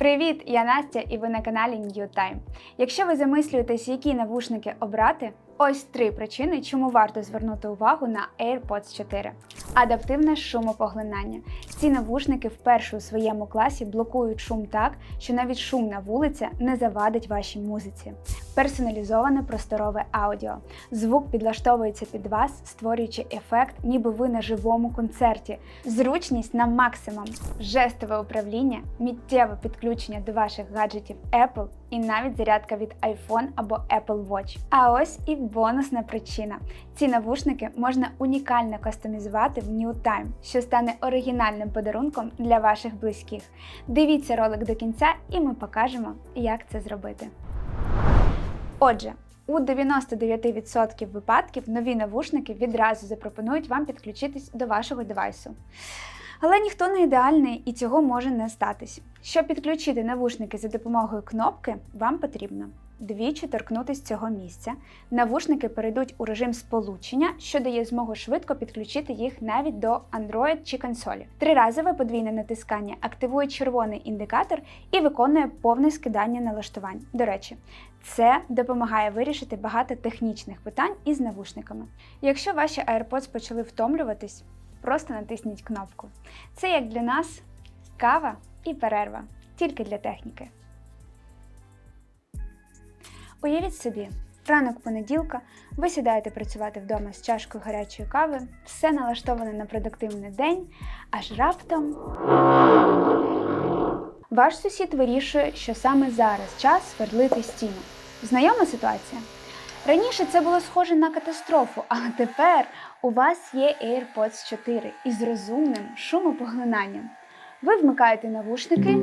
Привіт! Я Настя, і ви на каналі New Time. Якщо ви замислюєтесь, які навушники обрати, ось три причини, чому варто звернути увагу на AirPods 4. Адаптивне шумопоглинання. Ці навушники вперше у своєму класі блокують шум так, що навіть шумна вулиця не завадить вашій музиці. Персоналізоване просторове аудіо. Звук підлаштовується під вас, створюючи ефект, ніби ви на живому концерті. Зручність на максимум, жестове управління, миттєве підключення до ваших гаджетів Apple і навіть зарядка від iPhone або Apple Watch. А ось і бонусна причина: ці навушники можна унікально кастомізувати в New Time, що стане оригінальним подарунком для ваших близьких. Дивіться ролик до кінця, і ми покажемо, як це зробити. Отже, у 99% випадків нові навушники відразу запропонують вам підключитись до вашого девайсу. Але ніхто не ідеальний і цього може не статись. Щоб підключити навушники за допомогою кнопки, вам потрібно двічі торкнутися цього місця. Навушники перейдуть у режим сполучення, що дає змогу швидко підключити їх навіть до Android чи консолі. Триразове подвійне натискання активує червоний індикатор і виконує повне скидання налаштувань. До речі, це допомагає вирішити багато технічних питань із навушниками. Якщо ваші AirPods почали втомлюватись, просто натисніть кнопку. Це як для нас кава і перерва, тільки для техніки. Уявіть собі, ранок понеділка, ви сідаєте працювати вдома з чашкою гарячої кави, все налаштоване на продуктивний день, аж раптом. Ваш сусід вирішує, що саме зараз час сверлити стіну. Знайома ситуація? Раніше це було схоже на катастрофу, але тепер у вас є AirPods 4 із розумним шумопоглинанням. Ви вмикаєте навушники,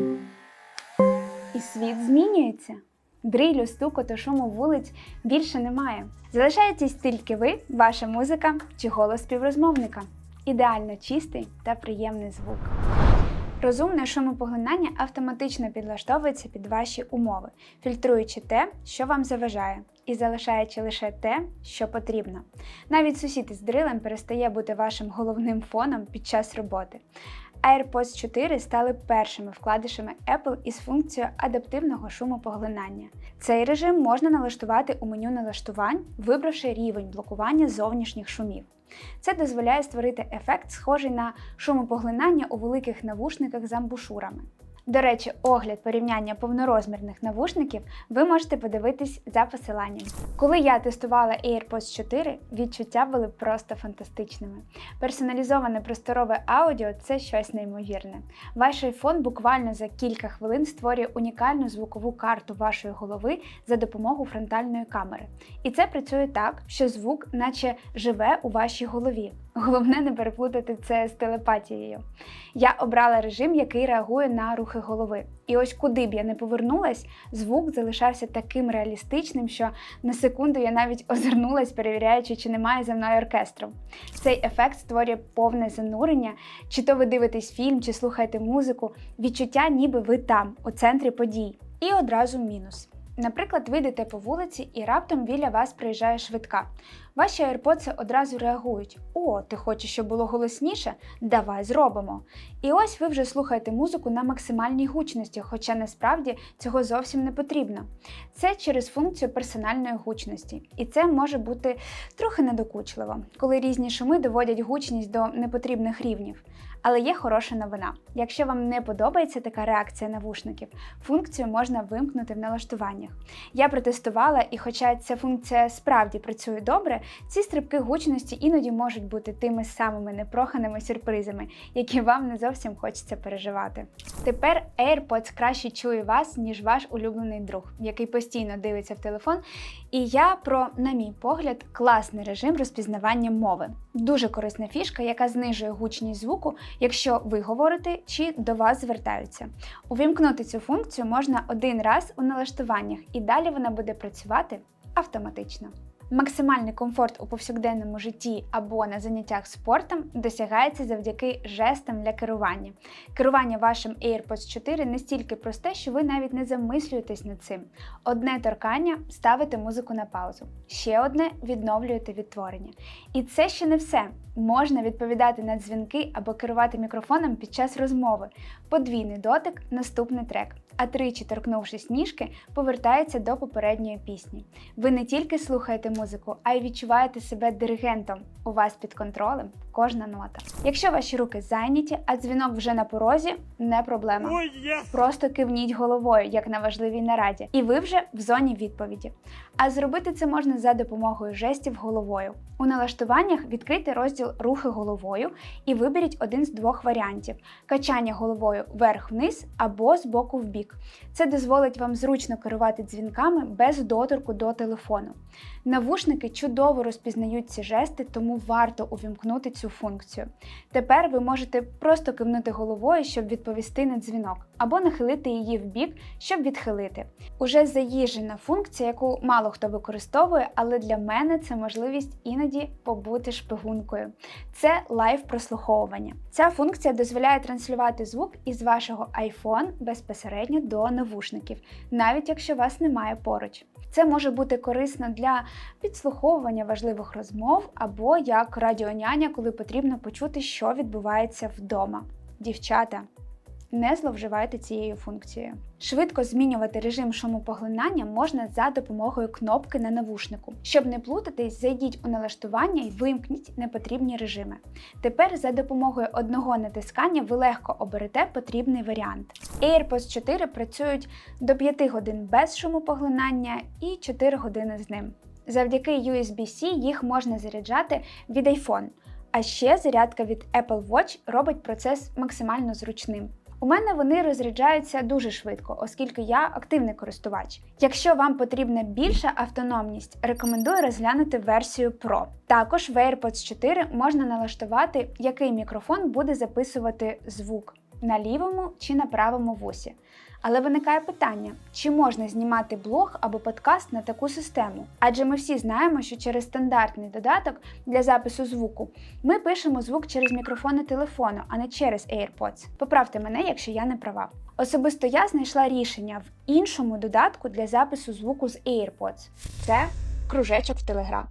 і світ змінюється. Дрилю, стуку та шуму вулиць більше немає. Залишаєтесь тільки ви, ваша музика чи голос співрозмовника. Ідеально чистий та приємний звук. Розумне шумопоглинання автоматично підлаштовується під ваші умови, фільтруючи те, що вам заважає, і залишаючи лише те, що потрібно. Навіть сусід із дрилем перестає бути вашим головним фоном під час роботи. AirPods 4 стали першими вкладишами Apple із функцією адаптивного шумопоглинання. Цей режим можна налаштувати у меню налаштувань, вибравши рівень блокування зовнішніх шумів. Це дозволяє створити ефект, схожий на шумопоглинання у великих навушниках з амбушурами. До речі, огляд порівняння повнорозмірних навушників ви можете подивитись за посиланням. Коли я тестувала AirPods 4, відчуття були просто фантастичними. Персоналізоване просторове аудіо це щось неймовірне. Ваш iPhone буквально за кілька хвилин створює унікальну звукову карту вашої голови за допомогою фронтальної камери. І це працює так, що звук, наче живе у вашій голові. Головне не переплутати це з телепатією. Я обрала режим, який реагує на рухи голови. І ось куди б я не повернулась, звук залишався таким реалістичним, що на секунду я навіть озирнулась, перевіряючи, чи немає за мною оркестру. Цей ефект створює повне занурення, чи то ви дивитесь фільм, чи слухаєте музику, відчуття, ніби ви там, у центрі подій. І одразу мінус. Наприклад, ви йдете по вулиці і раптом біля вас приїжджає швидка. Ваші AirPods одразу реагують: О, ти хочеш, щоб було голосніше? Давай зробимо. І ось ви вже слухаєте музику на максимальній гучності, хоча насправді цього зовсім не потрібно. Це через функцію персональної гучності. І це може бути трохи недокучливо, коли різні шуми доводять гучність до непотрібних рівнів. Але є хороша новина. Якщо вам не подобається така реакція навушників, функцію можна вимкнути в налаштуваннях. Я протестувала, і хоча ця функція справді працює добре, ці стрибки гучності іноді можуть бути тими самими непроханими сюрпризами, які вам не зовсім хочеться переживати. Тепер AirPods краще чує вас, ніж ваш улюблений друг, який постійно дивиться в телефон. І я про, на мій погляд, класний режим розпізнавання мови. Дуже корисна фішка, яка знижує гучність звуку, якщо ви говорите чи до вас звертаються. Увімкнути цю функцію можна один раз у налаштуваннях, і далі вона буде працювати автоматично. Максимальний комфорт у повсякденному житті або на заняттях спортом досягається завдяки жестам для керування. Керування вашим AirPods 4 настільки просте, що ви навіть не замислюєтесь над цим. Одне торкання ставите музику на паузу, ще одне відновлюєте відтворення. І це ще не все. Можна відповідати на дзвінки або керувати мікрофоном під час розмови. Подвійний дотик наступний трек. а тричі торкнувшись ніжки, повертається до попередньої пісні. Ви не тільки слухаєте музику, а й відчуваєте себе диригентом. У вас під контролем кожна нота. Якщо ваші руки зайняті, а дзвінок вже на порозі, не проблема. Ой, єс! Просто кивніть головою, як на важливій нараді, і ви вже в зоні відповіді. А зробити це можна за допомогою жестів головою. У налаштуваннях відкрийте розділ Рухи головою і виберіть один з двох варіантів: качання головою вверх-вниз або з боку в бік. Це дозволить вам зручно керувати дзвінками без доторку до телефону. Навушники чудово розпізнають ці жести, тому варто увімкнути цю функцію. Тепер ви можете просто кивнути головою, щоб відповісти на дзвінок, або нахилити її в бік, щоб відхилити. Уже заїжджена функція, яку мало хто використовує, але для мене це можливість іноді побути шпигункою. Це лайв прослуховування. Ця функція дозволяє транслювати звук із вашого iPhone безпосередньо до навушників, навіть якщо вас немає поруч. Це може бути корисно для підслуховування важливих розмов або як радіоняня, коли потрібно почути, що відбувається вдома. Дівчата, не зловживайте цією функцією. Швидко змінювати режим шумопоглинання можна за допомогою кнопки на навушнику. Щоб не плутатись, зайдіть у налаштування і вимкніть непотрібні режими. Тепер за допомогою одного натискання ви легко оберете потрібний варіант. AirPods 4 працюють до 5 годин без шумопоглинання і 4 години з ним. Завдяки USB-C їх можна заряджати від iPhone. А ще зарядка від Apple Watch робить процес максимально зручним. У мене вони розряджаються дуже швидко, оскільки я активний користувач. Якщо вам потрібна більша автономність, рекомендую розглянути версію Pro. Також в AirPods 4 можна налаштувати, який мікрофон буде записувати звук на лівому чи на правому вусі. Але виникає питання, чи можна знімати блог або подкаст на таку систему? Адже ми всі знаємо, що через стандартний додаток для запису звуку ми пишемо звук через мікрофони телефону, а не через AirPods. Поправте мене, якщо я не права. Особисто я знайшла рішення в іншому додатку для запису звуку з AirPods. Це кружечок в Telegram.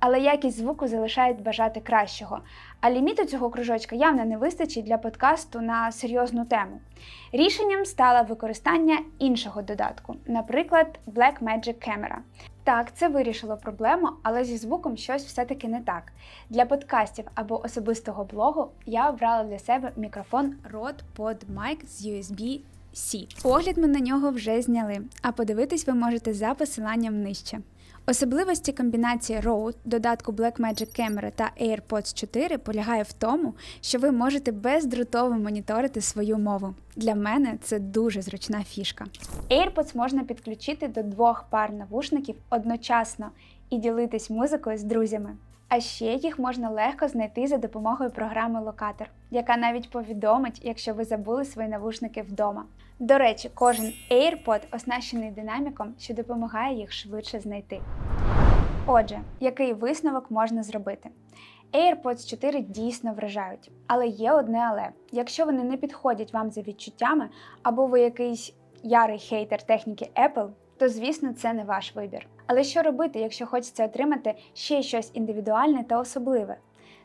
Але якість звуку залишають бажати кращого. А ліміту цього кружочка явно не вистачить для подкасту на серйозну тему. Рішенням стало використання іншого додатку, наприклад, Blackmagic Camera. Так, це вирішило проблему, але зі звуком щось все-таки не так. Для подкастів або особистого блогу я обрала для себе мікрофон Rode PodMic з USB. C. Огляд ми на нього вже зняли, а подивитись ви можете за посиланням нижче. Особливості комбінації Rode, додатку Blackmagic Camera та AirPods 4 полягає в тому, що ви можете бездротово моніторити свою мову. Для мене це дуже зручна фішка. AirPods можна підключити до двох пар навушників одночасно і ділитись музикою з друзями. А ще їх можна легко знайти за допомогою програми Локатор, яка навіть повідомить, якщо ви забули свої навушники вдома. До речі, кожен AirPod оснащений динаміком, що допомагає їх швидше знайти. Отже, який висновок можна зробити? AirPods 4 дійсно вражають, але є одне але. Якщо вони не підходять вам за відчуттями, або ви якийсь ярий хейтер техніки Apple, то звісно це не ваш вибір. Але що робити, якщо хочеться отримати ще щось індивідуальне та особливе?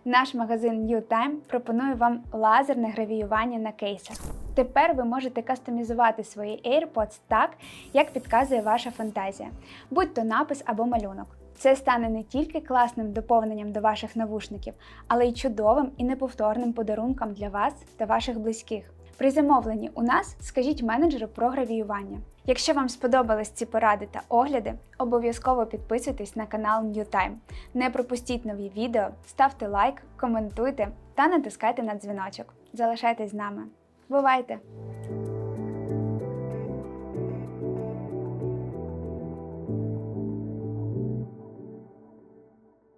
Наш магазин New Time пропонує вам лазерне гравіювання на кейсах. Тепер ви можете кастомізувати свої AirPods так, як підказує ваша фантазія, будь то напис або малюнок. Це стане не тільки класним доповненням до ваших навушників, але й чудовим і неповторним подарунком для вас та ваших близьких. При замовленні у нас скажіть менеджеру про гравіювання. Якщо вам сподобались ці поради та огляди, обов'язково підписуйтесь на канал New Time. Не пропустіть нові відео, ставте лайк, коментуйте та натискайте на дзвіночок. Залишайтесь з нами. Бувайте!